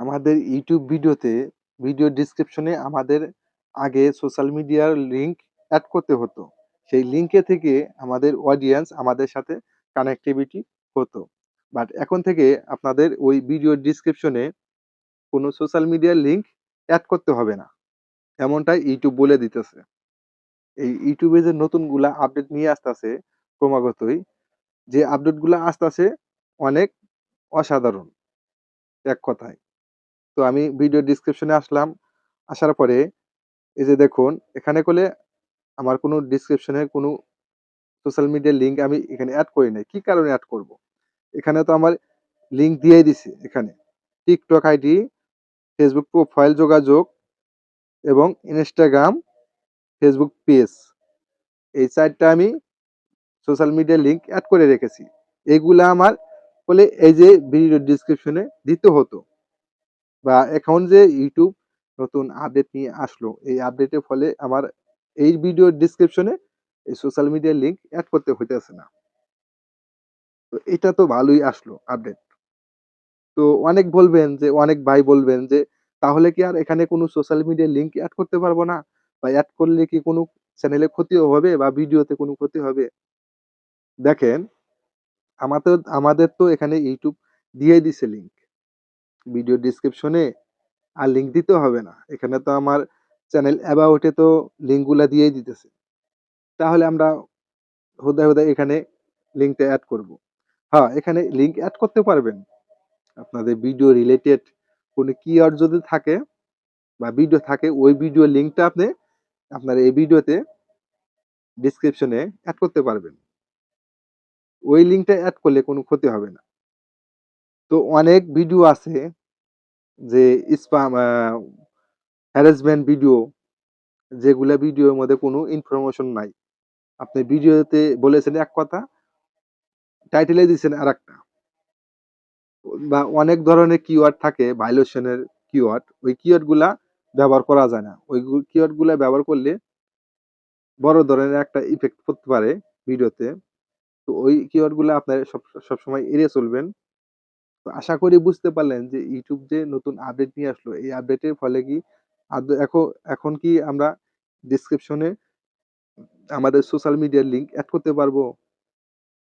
আমাদের ইউটিউব ভিডিওতে ভিডিও ডিসক্রিপশনে আমাদের আগে সোশ্যাল মিডিয়ার লিঙ্ক অ্যাড করতে হতো। সেই লিঙ্কে থেকে আমাদের অডিয়েন্স আমাদের সাথে কানেক্টিভিটি হতো। বাট এখন থেকে আপনাদের ওই ভিডিও ডিসক্রিপশনে কোনো সোশ্যাল মিডিয়ার লিঙ্ক অ্যাড করতে হবে না। এমনটাই ইউটিউব বলে দিতেছে। এই ইউটিউবে যে নতুনগুলা আপডেট নিয়ে আসতেছে ক্রমাগতই, যে আপডেটগুলা আসতেছে অনেক অসাধারণ। এক কথায়। তো আমি ভিডিও ডিসক্রিপশনে আসলাম। আসার পরে এই যে দেখুন এখানে করলে আমার কোনো ডেসক্রিপশনে কোনো সোশ্যাল মিডিয়ার লিঙ্ক আমি এখানে অ্যাড করি নাই। কী কারণে অ্যাড করব? এখানে তো আমার লিঙ্ক দিয়েই দিছে এখানে। টিকটক আইডি, ফেসবুক প্রোফাইল যোগাযোগ এবং ইনস্টাগ্রাম, ফেসবুক পেজ। এই ৪ টা আমি সোশ্যাল মিডিয়ার লিঙ্ক অ্যাড করে রেখেছি। এগুলা আমার বলে এই যে ভিডিও ডেসক্রিপশনে দিতে হতো। বা এখন যে ইউটিউব নতুন আপডেট নিয়ে আসলো, এই আপডেটের ফলে আমার এই ভিডিওর ডিসক্রিপশনে এই সোশ্যাল মিডিয়ার লিঙ্ক অ্যাড করতে হইতেছে না। তো এটা তো ভালোই আসলো আপডেট। তো অনেক বলবেন যে অনেক ভাই বলবেন যে, "তাহলে কি আর এখানে কোনো সোশ্যাল মিডিয়ার লিঙ্ক অ্যাড করতে পারব না? বা অ্যাড করলে কি কোনো চ্যানেলে ক্ষতিও হবে বা ভিডিওতে কোনো ক্ষতি হবে?" দেখেন, আমাদের আমাদের তো এখানে ইউটিউব দিয়েই দিছে লিঙ্ক। ভিডিও ডিসক্রিপশনে আর লিঙ্ক দিতে হবে না। এখানে তো আমার চ্যানেল অ্যাবাউটে তো লিঙ্কগুলা দিয়েই দিতেছে। তাহলে আমরা হোদায় হোদায় এখানে লিঙ্কটা অ্যাড করব। হ্যাঁ, এখানে লিঙ্ক অ্যাড করতে পারবেন। আপনাদের ভিডিও রিলেটেড কোনো কিওয়ার্ড যদি থাকে বা ভিডিও থাকে ওই ভিডিও লিঙ্কটা আপনি আপনার এই ভিডিওতে ডেসক্রিপশনে অ্যাড করতে পারবেন। ওই লিঙ্কটা অ্যাড করলে কোনো ক্ষতি হবে না। তো অনেক ভিডিও আছে যে স্পাম হ্যারাসমেন্ট ভিডিও যেগুলা ভিডিওর মধ্যে কোনো ইনফরমেশন নাই। আপনি ভিডিওতে বলেছেন এক কথা, টাইটেলে দিছেন আরেকটা। বা অনেক ধরনের কিওয়ার্ড থাকে ভায়োলেশন এর কিওয়ার্ড। ওই কিওয়ার্ডগুলা ব্যবহার করা যায় না। ওই গু কিওয়ার্ডগুলা ব্যবহার করলে বড় ধরনের একটা ইফেক্ট পড়তে পারে ভিডিওতে। তো ওই কিওয়ার্ডগুলা আপনার সব সবসময় এড়িয়ে চলবেন। তো আশা করি বুঝতে পারলেন যে ইউটিউব যে নতুন আপডেট নিয়ে আসলো, এই আপডেটের ফলে কি আদ এখ এখন কি আমরা ডেসক্রিপশনে আমাদের সোশ্যাল মিডিয়ার লিঙ্ক অ্যাড করতে পারব?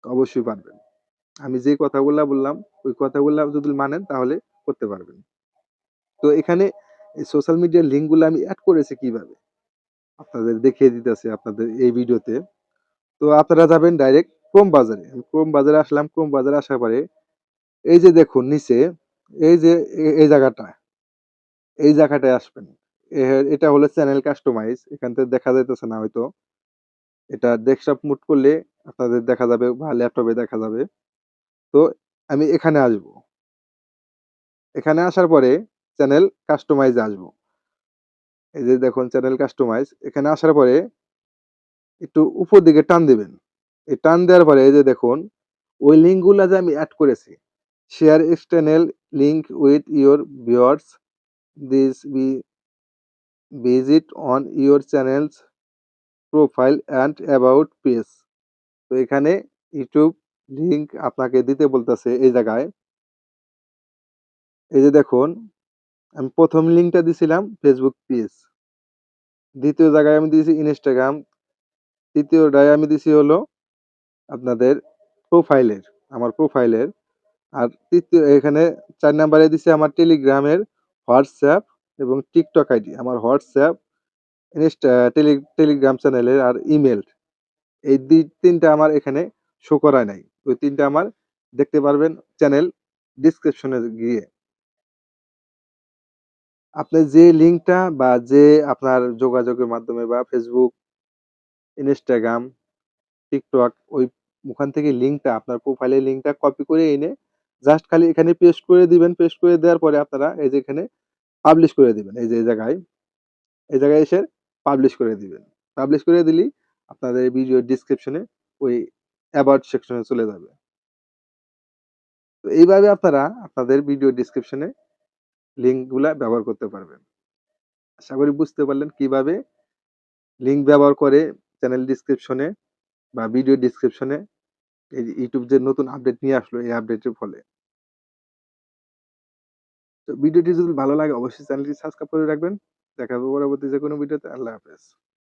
অবশ্যই পারবেন। আমি যে কথাগুলো বললাম, ওই কথাগুলো যদি মানেন তাহলে করতে পারবেন। তো এখানে সোশ্যাল মিডিয়ার লিঙ্কগুলো আমি অ্যাড করেছি কীভাবে? আপনাদের দেখিয়ে দিতেছি আপনাদের এই ভিডিওতে। তো আপনারা যাবেন ডাইরেক্ট ক্রোম বাজারে। ক্রোম বাজারে আসলাম, ক্রোম বাজারে আসার পরে এই যে দেখুন নিচে এই যে এই জায়গাটা, এই জায়গাটায় আসবেন। এটা হলো চ্যানেল কাস্টমাইজ। এখান থেকে দেখা যাইতেছে না হয়তো। এটা ডেস্কটপ মুড করলে আপনাদের দেখা যাবে বা ল্যাপটপে দেখা যাবে। তো আমি এখানে আসব। এখানে আসার পরে চ্যানেল কাস্টমাইজ আসব। এই যে দেখুন চ্যানেল কাস্টমাইজ। এখানে আসার পরে একটু উপর দিকে টান দিবেন। এই টান দেওয়ার পরে এই যে দেখুন ওই লিঙ্কগুলা যে আমি অ্যাড করেছি। Share external link with your viewers this be visit on your channels profile and about page. তো এখানে ইউটিউব লিঙ্ক আপনাকে দিতে বলতেছে এই জায়গায়। এই যে দেখুন আমি ১ম লিঙ্কটা দিছিলাম ফেসবুক পেজ। দ্বিতীয় জায়গায় আমি দিয়েছি ইনস্টাগ্রাম। তৃতীয়টায় আমি দিছি হলো আপনাদের প্রোফাইলের, আমার প্রোফাইলের। আর তৃতীয় এখানে চার নাম্বারে দিছি আমার টেলিগ্রামের, হোয়াটসঅ্যাপ এবং টিকটক আইডি। আমার হোয়াটসঅ্যাপ, টেলি টেলিগ্রাম চ্যানেলের আর ইমেইল। এই দি ৩ টা আমার এখানে শো করায় নাই। ওই ৩ টা আমার দেখতে পারবেন চ্যানেল ডেসক্রিপশনে গিয়ে। আপনি যে লিঙ্কটা বা যে আপনার যোগাযোগের মাধ্যমে বা ফেসবুক, ইনস্টাগ্রাম, টিকটক ওই ওখান থেকে লিঙ্কটা আপনার প্রোফাইলের লিঙ্কটা কপি করে এনে জাস্ট খালি এখানে পেস্ট করে দিবেন। পেস্ট করে দেওয়ার পরে আপনারা এই যে এখানে পাবলিশ করে দিবেন। এই যে এই জায়গায়, এই জায়গায় এসে পাবলিশ করে দিবেন। পাবলিশ করে দিলেই আপনাদের ভিডিও ডিসক্রিপশনে ওই অ্যাবাউট সেকশনে চলে যাবে। তো এইভাবে আপনারা আপনাদের ভিডিও ডিসক্রিপশনে লিঙ্কগুলা ব্যবহার করতে পারবেন। আশা করি বুঝতে পারলেন কীভাবে লিঙ্ক ব্যবহার করে চ্যানেল ডিসক্রিপশনে বা ভিডিও ডেসক্রিপশনে ইউটিউব যে নতুন আপডেট নিয়ে আসলো, এই আপডেটের ফলে। তো ভিডিওটি যদি ভালো লাগে, অবশ্যই চ্যানেলটি সাবস্ক্রাইব করে রাখবেন। দেখা হবে পরবর্তী যে কোনো ভিডিওতে। আল্লাহ হাফেজ।